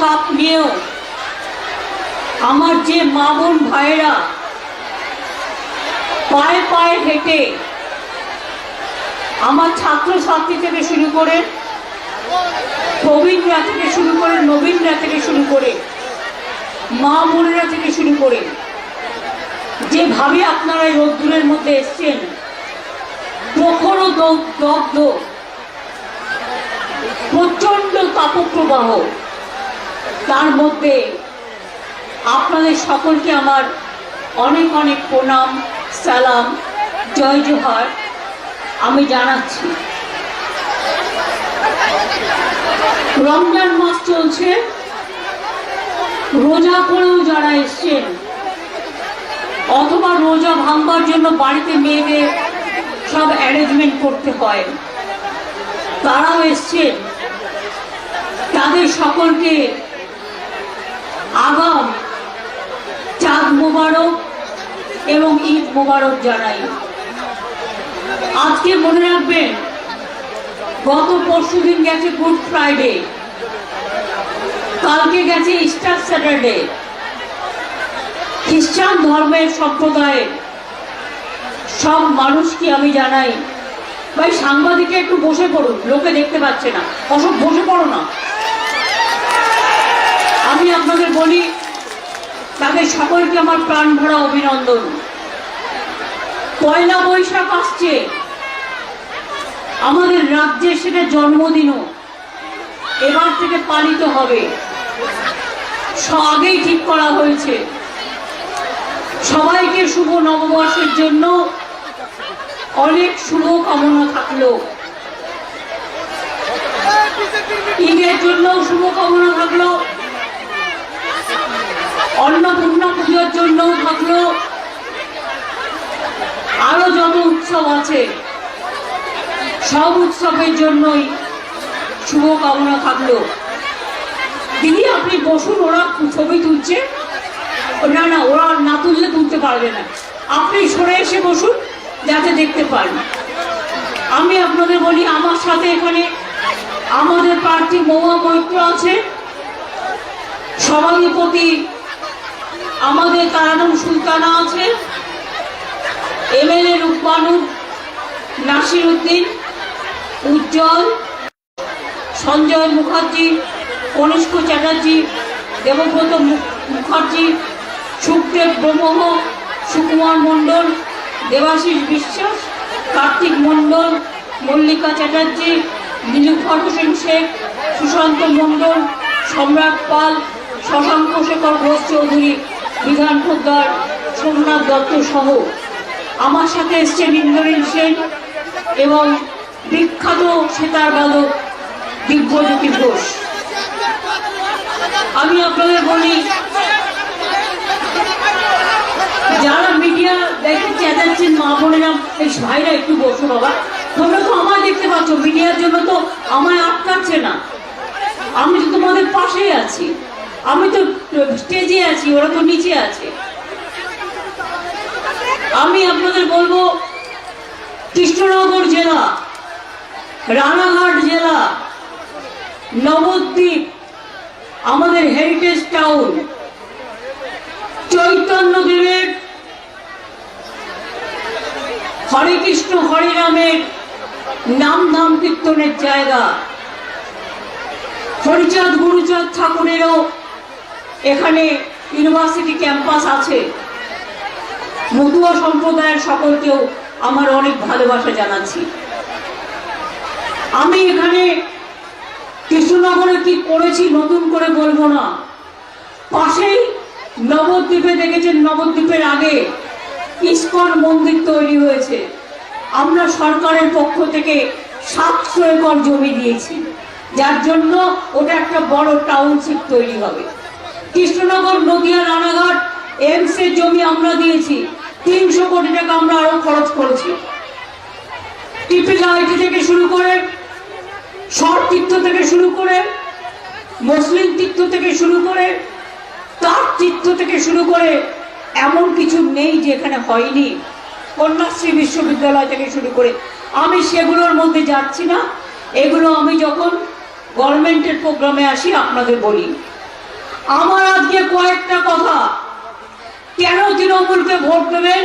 সমতাপ নিয়েও আমার যে মা বোন ভাইয়েরা পায়ে পায়ে হেঁটে আমার ছাত্রছাত্রী থেকে শুরু করে প্রবীণরা থেকে শুরু করে, নবীনরা থেকে শুরু করে, মা বোনেরা থেকে শুরু করে, যেভাবে আপনারা এই রোদ্দুরের মধ্যে এসছেন, প্রখর দগ্ধ প্রচণ্ড তাপপ্রবাহ তার মধ্যে আপনাদের সকলকে আমার অনেক অনেক প্রণাম, সালাম, জয় জোহার। আমি জানাচ্ছি, রমজান মাস চলছে, রোজা করেও যারা এসছেন, অথবা রোজা ভাঙবার জন্য বাড়িতে মেয়েদের সব অ্যারেঞ্জমেন্ট করতে হয়, তারাও এসছেন। তাদের সকলকে আগাম চাঁদ মোবারক এবং ঈদ মোবারক জানাই। আজকে মনে রাখবেন, গত পরশু দিন গেছে গুড ফ্রাইডে, কালকে গেছে ইস্টার স্যাটারডে। খ্রিস্টান ধর্মের সম্প্রদায়ের সব মানুষকে আমি জানাই। ভাই সাংবাদিকে একটু বসে পড়ুন, লোকে দেখতে পাচ্ছে না। অসব বসে পড়ো না। আমি আপনাদের বলি, তাদের সকলকে আমার প্রাণ ভরা অভিনন্দন। পয়লা বৈশাখ আসছে। আমাদের রাজ্যে সেটা জন্মদিনও। এবার থেকে পালিত হবে। আগেই ঠিক করা হয়েছে। সবাইকে শুভ নববর্ষের জন্য অনেক শুভ কামনা থাকল। ঈদের জন্য শুভ কামনা থাকল। অন্নপূর্ণা পুজোর জন্যও থাকল আরও যত উৎসব আছে, সব উৎসবের জন্যই শুভ কামনা থাকল। দিদি, আপনি বসুন, ওরা ছবি তুলছে। না না, ওরা না তুললে তুলতে পারবে না। আপনি সরে এসে বসুন, যাতে দেখতে পান। আমি আপনাদের বলি, আমার সাথে এখানে আমাদের প্রার্থী মহুয়া মৈত্র আছে। সভাধিপতি আমাদের তারানুম সুলতানা আছে। এমএলএ রূপমানুর নাসির উদ্দিন উজ্জ্বল, সঞ্জয় মুখার্জি কনিষ্ক চ্যাটার্জি, দেবব্রত মুখার্জি, সুখদেব ব্রহ্ম সুকুমার মণ্ডল, দেবাশিস বিশ্বাস, কার্তিক মণ্ডল, মল্লিকা চ্যাটার্জি নীলুফার হোসেন শেখ, সুশান্ত মণ্ডল, সম্রাট পাল, শশাঙ্ক শেখর ঘোষ চৌধুরী। বিধান পোদ্দার সোমনাথ দত্ত সহ আমার সাথে এসছেন ইন্দ্রনীল সেন এবং বিখ্যাত সেতার বাদক দিব্যজ্যোতি ঘোষ। আমি আপনাদের বলি, যারা মিডিয়া দেখে চেঁচাচ্ছেন, মা বোনেরা এই ভাইরা একটু বসো বাবা। তোমরা তো আমায় দেখতে পাচ্ছ, মিডিয়ার জন্য তো আমায় আটকাচ্ছে না। আমি তো তোমাদের পাশেই আছি। আমি তো স্টেজে আছি, ওরা তো নিচে আছে। আমি আপনাদের বলব, কৃষ্ণনগর জেলা, রানাঘাট জেলা, নবদ্বীপ, আমাদের হেরিটেজ টাউন চৈতন্য চৈতন্যদেবের হরে কৃষ্ণ হরে রামের নাম ধাম কীর্তনের জায়গা, হরিচাঁদ গুরুচাঁদ ঠাকুরেরও এখানে ইউনিভার্সিটি ক্যাম্পাস আছে। মতুয়া সম্প্রদায়ের সকলকেও আমার অনেক ভালোবাসা জানাচ্ছি। আমি এখানে কৃষ্ণনগরে কি করেছি নতুন করে বলব না। পাশেই নবদ্বীপে দেখেছেন, নবদ্বীপের আগে ইস্কন মন্দির তৈরি হয়েছে। আমরা সরকারের পক্ষ থেকে সাতশো একর জমি দিয়েছি। যার জন্য ওটা একটা বড় টাউনশিপ তৈরি হবে। কৃষ্ণনগর, নদিয়া, রানাঘাট এমস এর জমি আমরা দিয়েছি। তিনশো কোটি টাকা আমরা আরও খরচ করেছি। টিপিক আইটি থেকে শুরু করে সর তীর্থ থেকে শুরু করে, মুসলিম তীর্থ থেকে শুরু করে, তার তীর্থ থেকে শুরু করে এমন কিছু নেই যে এখানে হয়নি। কন্যাশ্রী বিশ্ববিদ্যালয় থেকে শুরু করে। আমি সেগুলোর মধ্যে যাচ্ছি না। এগুলো আমি যখন গভর্নমেন্টের প্রোগ্রামে আসি, আপনাদের বলি। আমার আজকে কয়েকটা কথা। কেন তৃণমূলকে ভোট দেবেন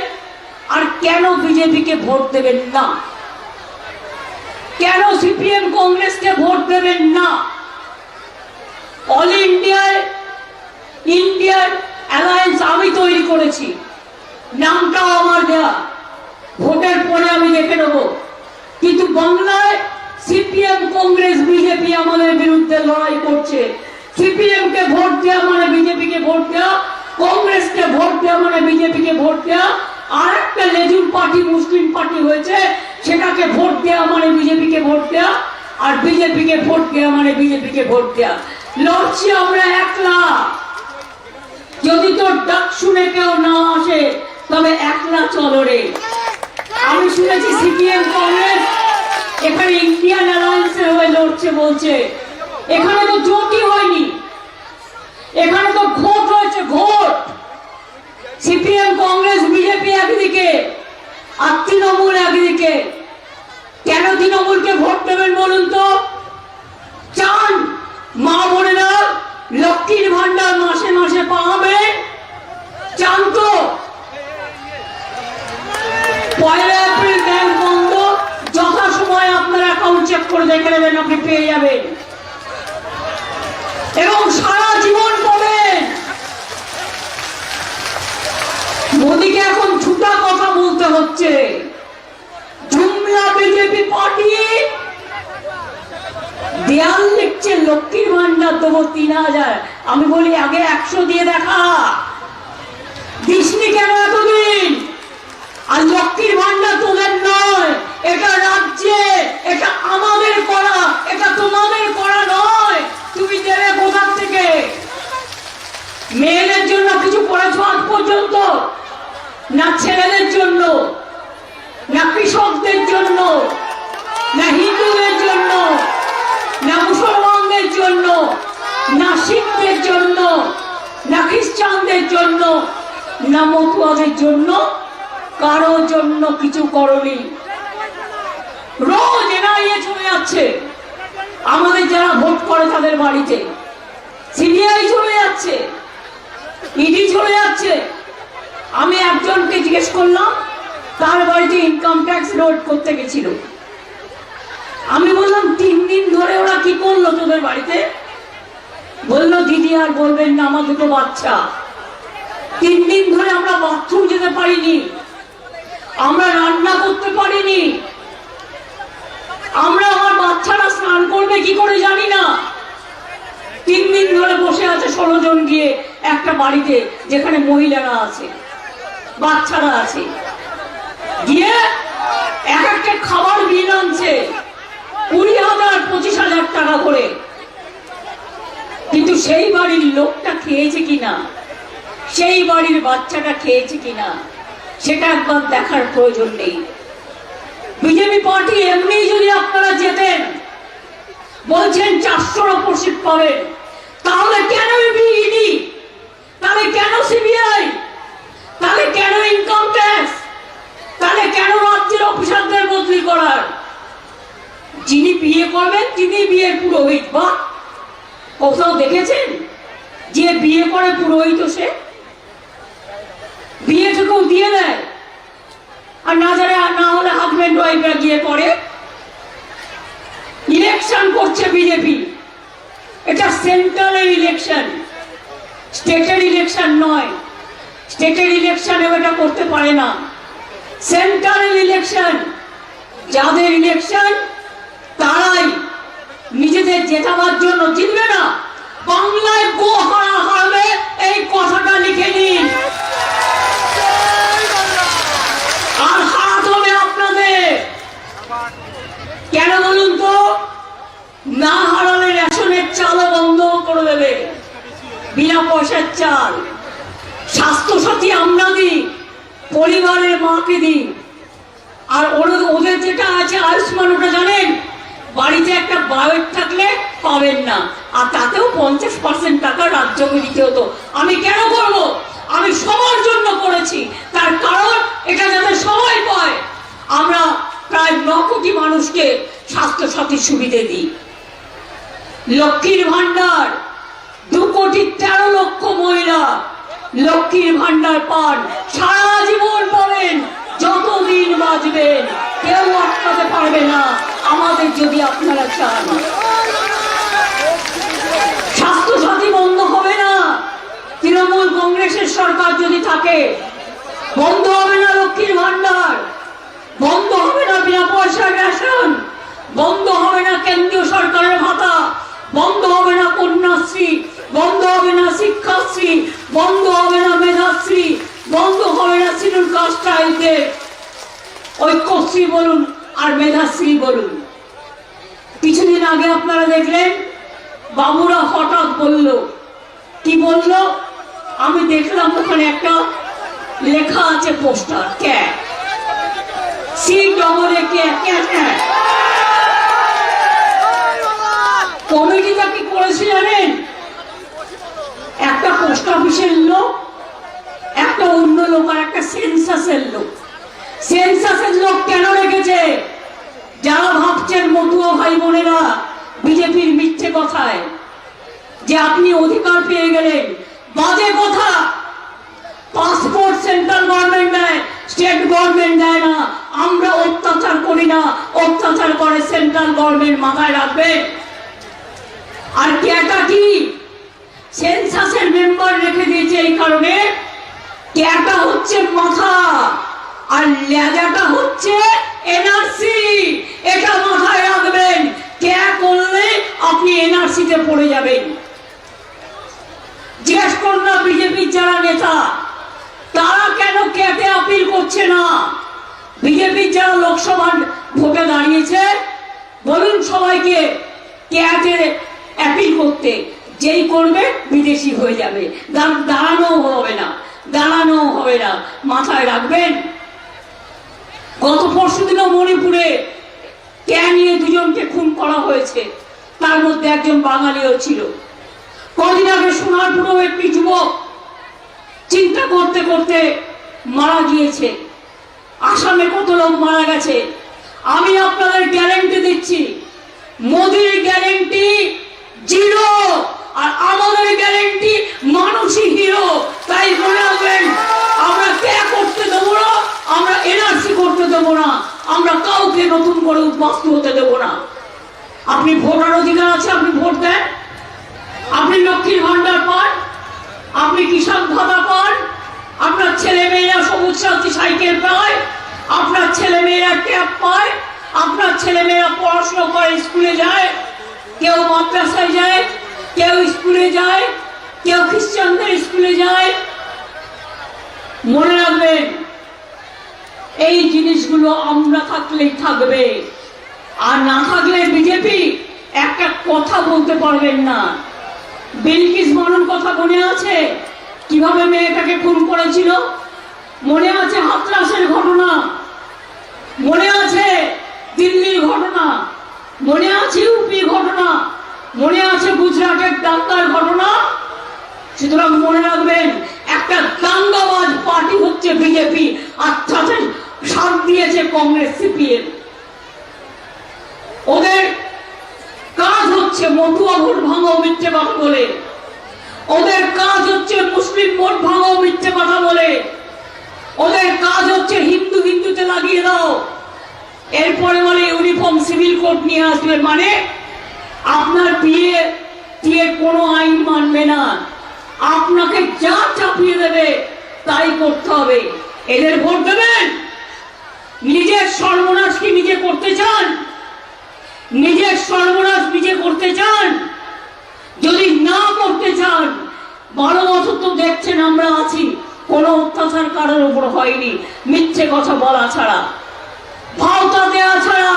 আর কেন বিজেপিকে ভোট দেবেন না? কেন সিপিএম কংগ্রেসকে ভোট দেবেন না? অল ইন্ডিয়ায়, ইন্ডিয়ার অ্যালায়েন্স আমি তৈরি করেছি। নামটাও আমার দেয়া। ভোটের পরে আমি দেখে নেব। কিন্তু বাংলায় সিপিএম, কংগ্রেস, বিজেপি আমাদের বিরুদ্ধে লড়াই করছে। সিপিএম কে ভোট দেওয়া মানে বিজেপি কে ভোট দেওয়া কংগ্রেসকে ভোট দেওয়া মানে বিজেপি কে ভোট দেওয়া আর একটা লেজুর পার্টি, মুসলিম পার্টি হয়েছে, সেটাকে ভোট দেওয়া মানে বিজেপি কে ভোট দেওয়া আর বিজেপি কে ভোট দেওয়া মানে বিজেপি কে ভোট দেওয়া লড়ছি আমরা একলা। যদি তোর ডাক শুনে কেউ না আসে, তবে একলা চলো রে। আমি শুনেছি সিপিএম কংগ্রেস, এখানে ইন্ডিয়ান অ্যালায়েন্সের হয়ে লড়ছে, বলছে। এখানে তো জোটই হয়নি। এখানে তো ভোট হয়েছে ভোট। সিপিএম, কংগ্রেস, বিজেপি একদিকে, আর তৃণমূল একদিকে। কেন তৃণমূলকে ভোট দেবেন বলুন তো? চান মা বোনেরা লক্ষ্মীর ভান্ডার মাসে মাসে পাবে চান তো। পয়লা এপ্রিল ব্যাংক বন্ধ। যথাসময়ে আপনার অ্যাকাউন্ট চেক করে দেখে নেবেন, আপনি পেয়ে যাবেন। এবং সারা জীবন পাবেন মোদীকে এখন ছুটা কথা বলতে হচ্ছে। বিজেপি পার্টি দেয়াল লিখছে, লক্ষ্মীর ভান্ডার দেবো তিন হাজার। আমি বলি, আগে একশো দিয়ে দেখা। দিসনি কেন এতদিন? আর লক্ষ্মীর ভান্ডার তোদের নয়। এটা রাজ্যে, এটা আমাদের করা, এটা তোমাদের করা নয় তুমি দেবে কোথার থেকে মেয়েদের জন্য কিছু করেছ আজ পর্যন্ত, না ছেলেদের জন্য, না কৃষকদের জন্য, না হিন্দুদের জন্য, না মুসলমানদের জন্য, না শিখদের জন্য, না খ্রিস্টানদের জন্য, না মতুয়াদের জন্য, কারও জন্য কিছু করনি। রোজ এনআইএ চলে যাচ্ছে। আমাদের যারা ভোট করে তাদের বাড়িতে, সিবিআই চলে যাচ্ছে। ইডি চলে যাচ্ছে। আমি একজনকে জিজ্ঞেস করলাম, তার বাড়িতে ইনকাম ট্যাক্স লোড করতে গেছিল। আমি বললাম, তিন দিন ধরে ওরা কি করল তোদের বাড়িতে? বলল, দিদি আর বলবেন না, আমার দুটো বাচ্চা। তিন দিন ধরে আমরা বাথরুম যেতে পারিনি। আমরা রান্না করতে পারিনি। আমরা আমার বাচ্চারা স্নান করবে কি করে জানি না। তিন দিন ধরে বসে আছে ষোলো জন গিয়ে। একটা বাড়িতে যেখানে মহিলারা আছে, বাচ্চারা আছে। গিয়ে এক একটা খাবার বিল আনছে, কুড়ি হাজার, পঁচিশ হাজার টাকা করে। কিন্তু সেই বাড়ির লোকটা খেয়েছে কিনা? সেই বাড়ির বাচ্চাটা খেয়েছে কিনা? সেটা একবার দেখার প্রয়োজন নেই। বিজেপি পার্টি এমনি যদি আপনারা যেতেন, বলছেন চারশোর ওপর সিট পাবেন, তাহলে কেন তাহলে কেন সিবিআই তাহলে কেন ইনকাম ট্যাক্স তাহলে কেন রাজ্যের অফিসারদের বদলি করার? যিনি বিয়ে করবেন, তিনি বিয়ের পুরোহিত, বা? কোথাও দেখেছেন যে বিয়ে করে পুরোহিত সে? বিয়েটুকু দিয়ে দেয়। আর না যারা না হলে হাজব্যান্ড ওয়াইফরা গিয়ে করে। ইলেকশন করছে বিজেপি এটা সেন্ট্রালের ইলেকশন স্টেটের ইলেকশন নয়। স্টেটের ইলেকশনে এটা করতে পারে না। সেন্ট্রাল ইলেকশন যাদের ইলেকশন তারাই নিজেদের জেতাবার জন্য জিতবে না। বাংলায় গো হারা হারবে এই কথাটা লিখে নিন আর হারাতে হবে আপনাদের কেন বলুন তো না হারালে রেশনের চালও বন্ধ করে দেবে পয়সার চাল। স্বাস্থ্যসাথী আমরা দিই, পরিবারের মাকে দিই। আর ওদের ওদের যেটা আছে আয়ুষ্মান, ওটা জানেন? বাড়িতে একটা বায়োট থাকলে পাবেন না। আর তাতেও পঞ্চাশ পার্সেন্ট টাকা রাজ্যকে দিতে হতো। আমি কেন করব? আমি সবার জন্য করেছি। তার কারণ এটা যাতে সবাই পায়। আমরা প্রায় ন কোটি মানুষকে স্বাস্থ্য সাথী সুবিধে দিই। লক্ষ্মীর ভান্ডার দু কোটি তেরো লক্ষ মহিলা লক্ষ্মীর ভান্ডার পান। সারা জীবন পাবেন যতদিন বাঁচবেন কেউ আটকাতে পারবে না। আমাদের যদি আপনারা চান। স্বাস্থ্য সাথী বন্ধ হবে না। তৃণমূল কংগ্রেসের সরকার যদি থাকে, বন্ধ হবে না লক্ষ্মীর ভান্ডার। বন্ধ হবে না বিনা পয়সার রেশন। বন্ধ হবে না কেন্দ্রীয় সরকারের ভাতা। বন্ধ হবে না কন্যাশ্রী। বন্ধ হবে না শিক্ষাশ্রী, বন্ধ হবে না মেধাশ্রী, বন্ধ হবে না শিডিউল কাস্ট ঐক্যশ্রী বলুন আর মেধাশ্রী বলুন। কিছুদিন আগে আপনারা দেখলেন, বাবুরা হঠাৎ বলল, কি বলল? আমি দেখলাম ওখানে একটা লেখা আছে poster cat C double A K? Cat কমিটিটা কি করেছে পোস্ট অফিসের লোক। একটা অন্য লোক আর একটা সেন্সাসের লোক। সেন্সাসের লোক কেন রেখেছে? যা ভাবছেন মতুয়া ভাই বোনেরা বিজেপির মিথ্যে কথায়, যে আপনি অধিকার পেয়ে গেলেন। বাজে কথা। পাসপোর্ট সেন্ট্রাল গভর্নমেন্ট দেয় স্টেট গভর্নমেন্ট দেয় না। আমরা অত্যাচার করি না, অত্যাচার করে সেন্ট্রাল গভর্নমেন্ট মাথায় রাখবেন। আর ক্যাটা কি? সেন্সাসের মেম্বার রেখে দিয়েছে এই কারণে। ক্যাটা হচ্ছে মাথা, আর লেজাটা হচ্ছে এনআরসি এটা মাথায় রাখবেন ক্যা করলে আপনি এনআরসিতে পড়ে যাবেন। জিজ্ঞেস করুন বিজেপির যারা নেতা, তারা কেন ক্যাটে আপিল করছে না? বিজেপির যারা লোকসভার ভোটে দাঁড়িয়েছে, বলুন সবাইকে ক্যাটে অ্যাপিল করতে। যেই করবে বিদেশি হয়ে যাবে। দা- দাঁড়ানোও হবে না দাঁড়ানো হবে না। মাথায় রাখবেন? গত পরশু দিনও মণিপুরে নিয়ে দুজনকে খুন করা হয়েছে। তার মধ্যে একজন বাঙালিও ছিল। কদিন আগে সোনারপুরেও একটি যুবক চিন্তা করতে করতে মারা গিয়েছে। আসামে কত লোক মারা গেছে। আমি আপনাদের গ্যারেন্টি দিচ্ছি, মোদির গ্যারেন্টি জিরো। আর আমাদের গ্যারেন্টি মানুষই হিরো, তাই মনে রাখবেন, আমরা কে করতে দেবো না, আমরা এনআরসি করতে দেবো না, আমরা কাউকে নতুন করে উদ্বাস্তু হতে দেবো না। আপনি ভোটার অধিকার আছে, আপনি ভোট দেন। আপনি লক্ষ্মীর ভান্ডার পান, আপনি কিষাণ ভাতা পান, আপনার ছেলে মেয়েরা সবুজ সাথী সাইকেল পায়, আপনার ছেলে মেয়েরা ট্যাব পায়, আপনার ছেলে মেয়েরা পড়াশোনা করে স্কুলে যায়, কেউ মাদ্রাসায় যায় কেউ স্কুলে যায়, কেউ খ্রিস্টানদের স্কুলে যায়। মনে রাখবেন, এই জিনিসগুলো আমরা থাকলেই থাকবে। আর না থাকলে বিজেপি একটা কথা বলতে পারবেন না। বিলকিস মনন কথা মনে আছে? কীভাবে মেয়েটাকে খুন করেছিল? মনে আছে হাতরাসের ঘটনা মনে আছে দিল্লির ঘটনা মনে আছে ইউপি ঘটনা মনে আছে গুজরাটের দাঙ্গার ঘটনা সুতরাং মনে রাখবেন একটা দাঙ্গাবাজ পার্টি হচ্ছে বিজেপি আর তাতে সাথ দিয়েছে কংগ্রেস সিপিএম ওদের কাজ হচ্ছে মতুয়া ভোট ভাঙাও মিথ্যে কথা বলে ওদের কাজ হচ্ছে মুসলিম ভোট ভাঙাও মিথ্যে কথা বলে ওদের কাজ হচ্ছে হিন্দু হিন্দুতে লাগিয়ে দাও এরপরে বলে ইউনিফর্ম সিভিল কোড নিয়ে আসবে মানে আপনার বিয়ে দিয়ে কোনো আইন মানবে না আপনাকে যা চাপিয়ে দেবে তাই করতে হবে এদের ভোট দেবেন নিজের সর্বনাশ কি নিজে করতে চান নিজের সর্বনাশ নিজে করতে চান? যদি না করতে চান বারো বছর তো দেখছেন আমরা আছি, কোনো অত্যাচার কারোর উপর হয়নি, মিথ্যে কথা বলা ছাড়া। ভাওতা দেওয়া ছাড়া।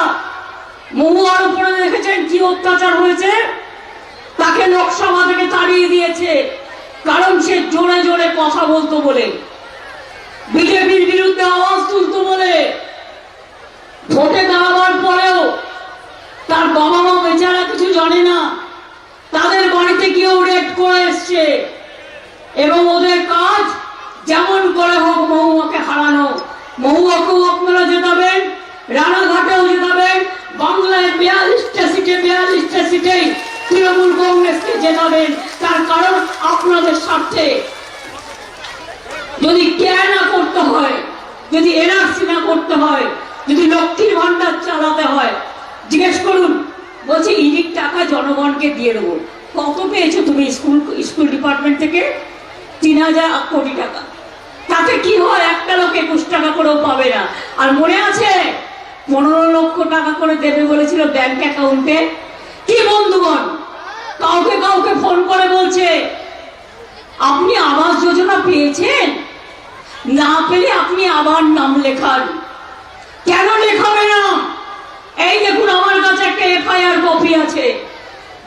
মহুয়ার উপরে দেখেছেন কি অত্যাচার হয়েছে? তাকে লোকসভা থেকে তাড়িয়ে দিয়েছে, কারণ সে জোরে জোরে কথা বলতো বলে। বিজেপির বিরুদ্ধে আওয়াজ তুলতো বলে। ভোটে দাঁড়াবার পরেও তার বাবা এবং ওদের কাজ যেমন করে হোক, মহুয়াকে হারানো। মহুয়াকেও আপনারা জেতাবেন, রানাঘাটেও জেতাবেন, বাংলায় বিয়াল্লিশটা সিটে, বিয়াল্লিশটা সিটেই তৃণমূল কংগ্রেসকে জেতাবেন। তার কারণ আপনাদের স্বার্থে। যদি কেনা করতে হয়, যদি এনআরসি না করতে হয়, যদি লক্ষ্মীর ভান্ডার চালাতে হয়, জিজ্ঞেস করুন, বলছি ইডির টাকা জনগণকে দিয়ে দেবো। কত পেয়েছ তুমি স্কুল স্কুল ডিপার্টমেন্ট থেকে? তিন হাজার কোটি টাকা। তাতে কি হয়? একটা লোক একুশ টাকা করেও পাবে না। আর মনে আছে? পনেরো লক্ষ টাকা করে দেবে বলেছিল ব্যাংক অ্যাকাউন্টে কি বন্ধুগণ? কাউকে কাউকে ফোন করে বলছে, আপনি আবাস যোজনা পেয়েছেন? না পেলে আপনি আবার নাম লেখান। কেন লেখাবে না? এই দেখুন, আমার কাছে একটা এফআইআর কপি আছে।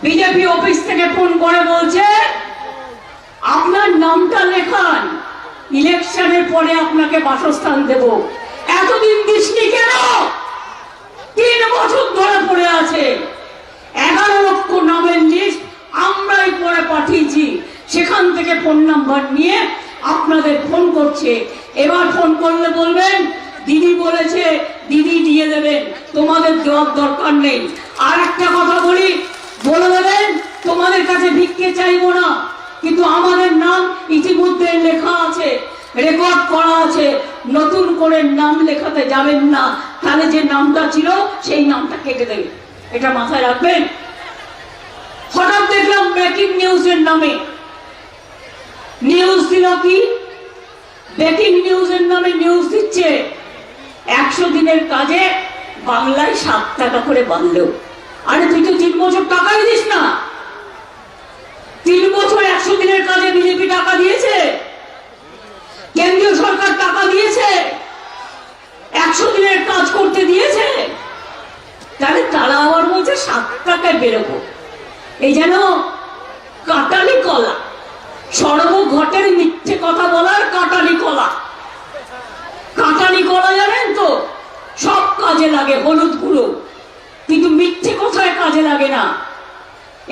বিজেপি অফিস থেকে ফোন করে বলছে, আপনার নামটা লেখান, ইলেকশনের পরে আপনাকে বাসস্থান দেব। এতদিন দৃষ্টি কেন? তিন বছর ধরে পড়ে আছে। এগারো লক্ষ নামের লিস্ট আমরাই পরে পাঠিয়েছি। সেখান থেকে ফোন নাম্বার নিয়ে আপনাদের ফোন করছে। এবার ফোন করলে বলবেন, দিদি বলেছে, দিদি দিয়ে দেবেন। তোমাদের দেওয়ার দরকার নেই। আর একটা কথা বলি বলে দেবেন তোমাদের কাছে ভিক্ষে চাইব না, কিন্তু আমাদের নাম ইতিমধ্যে লেখা আছে রেকর্ড করা আছে। নতুন করে নাম লেখাতে যাবেন না। তাহলে যে নামটা ছিল, সেই নামটা কেটে দেবে। এটা মাথায় রাখবেন? হঠাৎ দেখলাম ব্রেকিং নিউজের নামে। নিউজ দিল কি? ব্রেকিং নিউজের নামে নিউজ দিচ্ছে। একশো দিনের কাজে বাংলায় সাত টাকা করে বাঁধলো। আরে তুই তো তিন বছর টাকাই দিস না। তিন বছর একশো দিনের কাজে বিজেপি টাকা দিয়েছে। কেন্দ্রীয় সরকার টাকা দিয়েছে। একশো দিনের কাজ করতে দিয়েছে। তাহলে তারা আবার বলছে সাত টাকায় বেরোবো। এই যেন কাটালি কলা। সর্বঘটের মিথ্যে কথা বলার কাটালি কলা। কাটালি কলা জানেন তো? সব কাজে লাগে হলুদ গুঁড়ো। কিন্তু মিথ্যে কথায় কাজে লাগে না।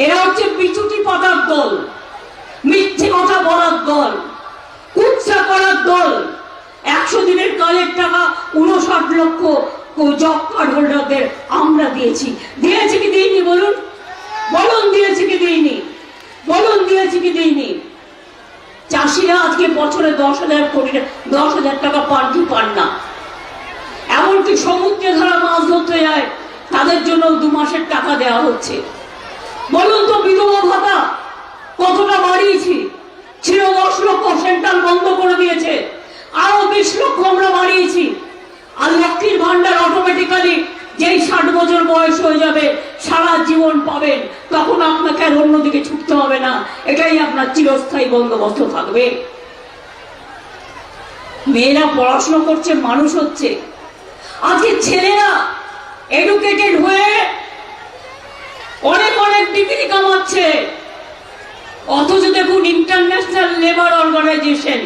এরা হচ্ছে বিচুটি পাতার দল, মিথ্যে কথা বলার দল, কুৎসা করার দল। একশো দিনের কালের টাকা উনষাট লক্ষ জব কার্ড হোল্ডারদের আমরা দিয়েছি। দিয়েছি কি দিইনি বলুন? বলুন দিয়েছি কি দিইনি? বলুন দিয়েছি কি দিইনি? চাষিরা আজকে বছরে দশ হাজার কোটি দশ হাজার টাকা পান কি পান না। এমনকি সমুদ্রে ধরা মাছ ধরতে যায়। তাদের জন্য দু মাসের টাকা দেওয়া হচ্ছে। বলুন তো, বিধবা ভাতা কতটা বাড়িয়েছি? ছিল দশ লক্ষ সেন্ট্রাল বন্ধ করে দিয়েছে। আরও বিশ লক্ষ আমরা বাড়িয়েছি। আর লক্ষ্মীর ভান্ডার অটোমেটিক্যালি যেই ষাট বছর বয়স হয়ে যাবে, সারা জীবন পাবেন। তখন আপনাকে আর অন্যদিকে ছুটতে হবে না। এটাই আপনার চিরস্থায়ী বন্দোবস্ত থাকবে। মেয়েরা পড়াশোনা করছে, মানুষ হচ্ছে। আজকে ছেলেরা এডুকেটেড হয়ে অনেক অনেক ডিগ্রি কামাচ্ছে। অথচ দেখুন ইন্টারন্যাশনাল লেবার অর্গানাইজেশন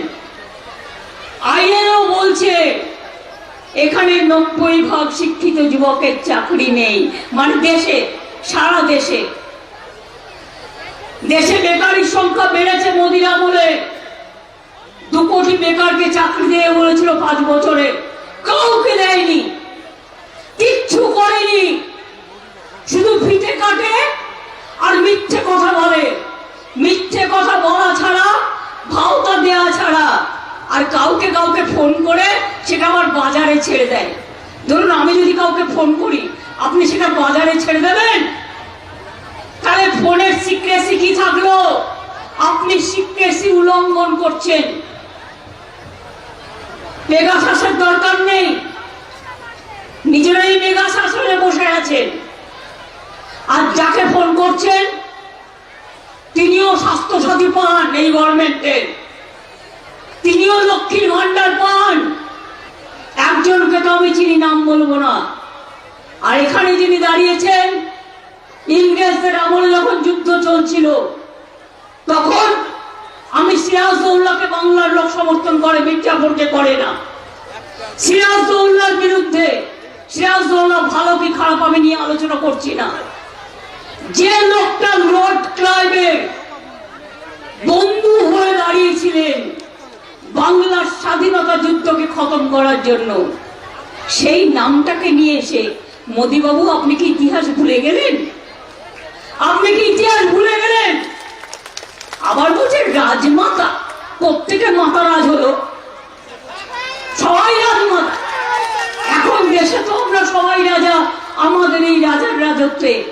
আইএলও বলছে, এখানে নব্বই ভাগ শিক্ষিত যুবকের চাকরি নেই। মানে দেশে, সারা দেশে। দেশে বেকারির সংখ্যা বেড়েছে মোদির আমলে দু কোটি বেকারকে চাকরি দিয়ে বলেছিল পাঁচ বছরে। কাউকে দেয়নি। কিচ্ছু করেনি। শুধু ফিতে কাটে আর মিথ্যে কথা বলে। মিথ্যে কথা বলা ছাড়া, ভাওতা দেওয়া ছাড়া। আর কাউকে কাউকে ফোন করে সেটা আবার বাজারে ছেড়ে দেয়। ধরুন আমি যদি কাউকে ফোন করি, আপনি সেটা বাজারে ছেড়ে দেবেন? তাহলে ফোনের সিক্রেসি কি থাকল? আপনি সিক্রেসি উল্লঙ্ঘন করছেন। মেগাশাসের দরকার নেই। নিজেরাই মেগা শাসনে বসে আছেন। আর যাকে ফোন করছেন, তিনিও স্বাস্থ্যসাথী পান এই গভর্নমেন্টের তিনিও লক্ষ্মীর ভান্ডার পান। একজনকে তো আমি চিনি, নাম বলব না। আর এখানে যিনি দাঁড়িয়েছেন, ইংরেজদের আমলে যখন যুদ্ধ চলছিল, তখন আমি সিরাজদৌল্লাকে বাংলার লোক সমর্থন করে, মির্জাপুরকে করে না। সিরাজদৌল্লার বিরুদ্ধে সিরাজদৌল্লা ভালো কি খারাপ আমি নিয়ে আলোচনা করছি না। যে লোকটা রোড ক্লাইবে বন্ধু হয়ে দাঁড়িয়েছিলেন বাংলার স্বাধীনতা যুদ্ধকে খতম করার জন্য, সেই নামটাকে নিয়ে এসে, মোদিবাবু, আপনি কি ইতিহাস ভুলে গেলেন? আপনি কি ইতিহাস ভুলে গেলেন? আবার বলছে, রাজমাতা, প্রত্যেকের মাতা রাজ হলো সবাই রাজমাতা এখন দেশে তো আমরা সবাই রাজা, আমাদের এই রাজার রাজত্বে।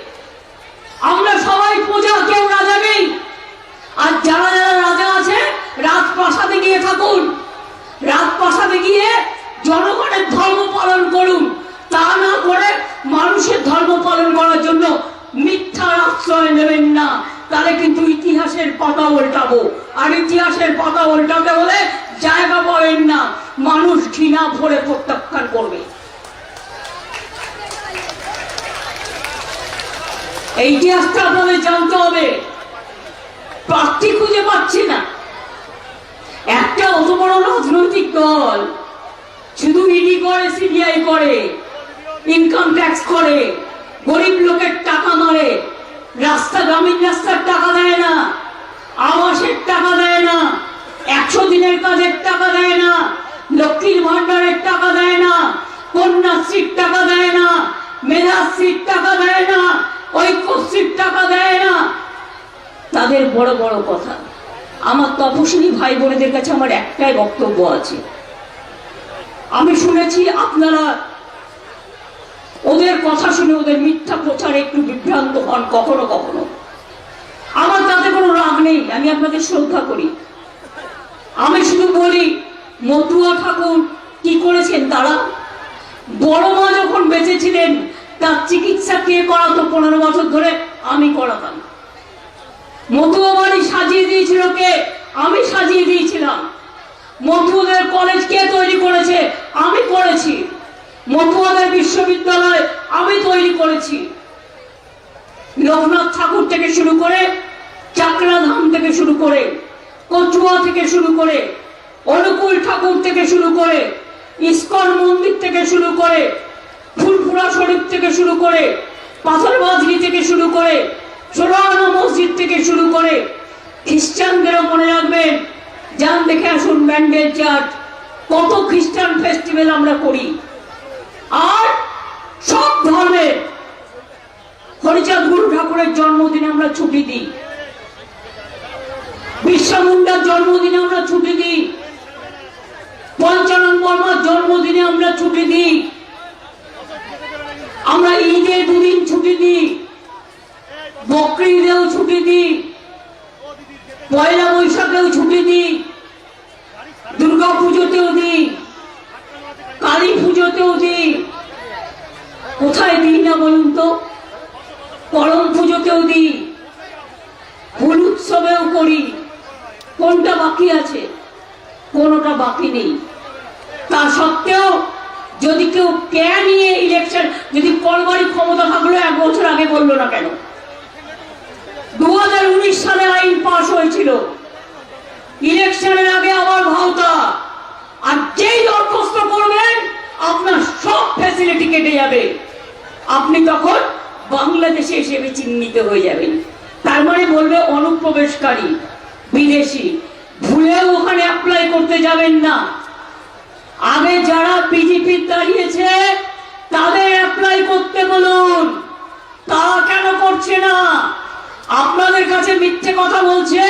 আমরা সবাই প্রজা, কেউ রাজা নেই। আর যারা যারা রাজা আছে, রাজপ্রাসাদে গিয়ে থাকুন। রাজপ্রাসাদে গিয়ে জনগণের ধর্ম পালন করুন। তা না করে মানুষের ধর্ম পালন করার জন্য মিথ্যার আশ্রয় নেবেন না। তাহলে কিন্তু ইতিহাসের পাতা উল্টাবো। আর ইতিহাসের পাতা উল্টাতে হলে জায়গা পাবেন না। মানুষ ঘৃণা ভরে প্রত্যাখ্যান করবে। এই ইতিহাসটা আপনাদের জানতে হবে। প্রার্থী খুঁজে পাচ্ছি না। একটা অত বড় রাজনৈতিক দল শুধু ইডি করে সিবিআই করে ইনকাম ট্যাক্স করে, গরিব লোকের টাকা মারে, রাস্তা, গ্রামীণ রাস্তার টাকা দেয় না, আবাসের টাকা দেয় না, একশো দিনের কাজের টাকা দেয় না, লক্ষ্মীর ভান্ডারের টাকা দেয় না, কন্যাশ্রীর টাকা দেয় না মেধাশ্রীর টাকা দেয় না ঐক্যশ্রীর টাকা দেয় না। তাদের বড় বড় কথা। আমার তপশিলি ভাই বোনেদের কাছে আমার একটাই বক্তব্য আছে। আমি শুনেছি আপনারা ওদের কথা শুনে ওদের মিথ্যা প্রচারে একটু বিভ্রান্ত হন কখনো কখনো। আমার তাতে কোনো রাগ নেই, আমি আপনাদের শ্রদ্ধা করি। আমি শুধু বলি মতুয়া ঠাকুর কি করেছেন তারা? বড় মা যখন বেঁচে ছিলেন তার চিকিৎসা কে করাতো পনেরো বছর ধরে আমি করাতাম। মতুয়া বাড়ি সাজিয়ে দিয়েছিল কে? আমি সাজিয়ে দিয়েছিলাম। মতুয়াদের কলেজ কে তৈরি করেছে? আমি করেছি। মতুয়াদের বিশ্ববিদ্যালয় আমি তৈরি করেছি। লোকনাথ ঠাকুর থেকে শুরু করে চাকরা ধাম থেকে শুরু করে কচুয়া থেকে শুরু করে অনুকূল ঠাকুর থেকে শুরু করে ইস্কন মন্দির থেকে শুরু করে ফুলপুরা শরীফ থেকে শুরু করে পাথর বাজরি থেকে শুরু করে সোরানো মসজিদ থেকে শুরু করে, খ্রিস্টানদেরও মনে রাখবেন, যান দেখে আসুন ব্যান্ডেল চার্চ, কত খ্রিস্টান ফেস্টিভ্যাল আমরা করি। আর সব ধর্মের হরিচাঁদ গুরু ঠাকুরের জন্মদিনে আমরা ছুটি দিই। বিশ্বা মুন্ডার জন্মদিনে আমরা ছুটি দিই। পঞ্চানন বর্মার জন্মদিনে আমরা ছুটি দিই। আমরা ঈদে দুদিন ছুটি দিই বকরি ঈদেও ছুটি দিই পয়লা বৈশাখেও ছুটি দিই দুর্গা পুজোতেও দিই কালী পুজোতেও দিই কোথায় দিই না বলুন তো? করম পুজোতেও দিই। ফুল উৎসবেও করি। কোনটা বাকি আছে? কোনোটা বাকি নেই। তা সত্ত্বেও যদি কেউ কে নিয়ে ইলেকশন যদি কলবাড়ি ক্ষমতা থাকল এক বছর আগে বলল না কেন? দু হাজার উনিশ সালে আইন পাশ হয়েছিল। ইলেকশনের আগে আবার ভাওতা। আর যেই দরখাস্ত করবেন, আপনার সব ফ্যাসিলিটি কেটে যাবে। আপনি তখন বাংলাদেশে হিসেবে চিহ্নিত হয়ে যাবেন। তার মানে বলবে অনুপ্রবেশকারী, বিদেশি। ভুলেও ওখানে অ্যাপ্লাই করতে যাবেন না। আগে যারা বিজেপি দাঁড়িয়েছে, তাদের অ্যাপ্লাই করতে বলুন। তারা কেন করছে না? আপনাদের কাছে মিথ্যে কথা বলছে,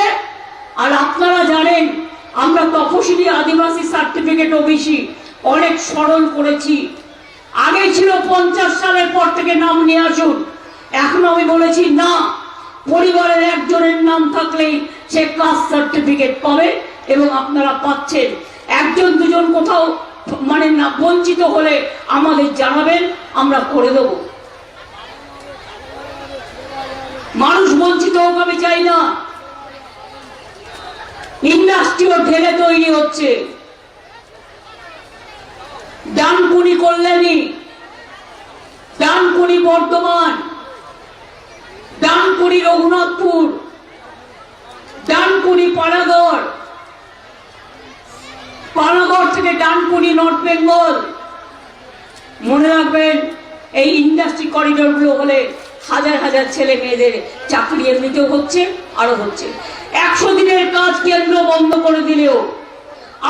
আর আপনারা জানেন, আমরা তপশিলি আদিবাসী সার্টিফিকেট ওবিসি অনেক সরল করেছি। আগে ছিল পঞ্চাশ সালের পর থেকে নাম নিয়ে আসুন। এখন আমি বলেছি, না, পরিবারের একজনের নাম থাকলেই সে কাস্ট সার্টিফিকেট পাবে এবং আপনারা পাচ্ছেন। একজন দুজন কোথাও বঞ্চিত হলে আমাদের জানাবেন, আমরা করে দেব। মানুষ বঞ্চিত হোক আমি চাই না। ইন্ডাস্ট্রিও ঢেলে তৈরি হচ্ছে। ডানকুনি কল্যাণী, ডানকুনি বর্ধমান, ডানকুনি রঘুনাথপুর, ডানকুনি পানাগড় পানাগড় থেকে ডানকুনি নর্থ বেঙ্গল মনে রাখবেন, এই ইন্ডাস্ট্রি করিডোরগুলো হলে হাজার হাজার ছেলে মেয়েদের চাকরি এমনিতেও হচ্ছে, আরও হচ্ছে। একশো দিনের কাজ কেন্দ্র বন্ধ করে দিলেও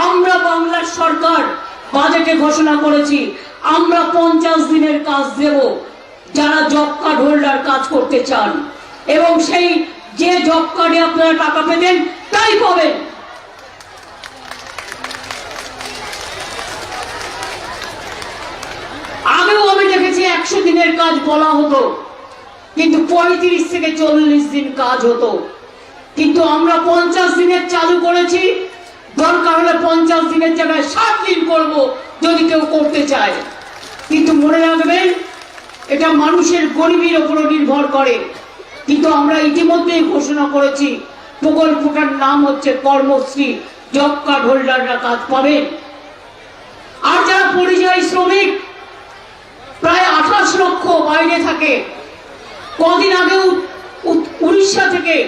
আমরা বাংলার সরকার বাজেটে ঘোষণা করেছি, আমরা পঞ্চাশ দিনের কাজ দেব যারা জব কার্ড হোল্ডার কাজ করতে চান। এবং সেই যে জব কার্ডে আপনারা টাকা পেতেন, তাই পাবেন। আগেও আমি দেখেছি একশো দিনের কাজ বলা হতো, কিন্তু পঁয়ত্রিশ থেকে চল্লিশ দিন কাজ হতো। কিন্তু আমরা পঞ্চাশ দিনের চালু করেছি, দরকার হলে পঞ্চাশ দিনের জায়গায় সাত দিন করব যদি কেউ করতে চায়। কিন্তু মনে রাখবেন এটা মানুষের গরিবের উপরও নির্ভর করে। কিন্তু আমরা ইতিমধ্যেই ঘোষণা করেছি, প্রকল্পটার নাম হচ্ছে কর্মশ্রী জব কার্ড হোল্ডাররা কাজ পাবেন। আর যারা পরিযায়ী শ্রমিক প্রায় আঠাশ লক্ষ বাইরে থাকে। কদিন আগে উড়িষ্যা থেকে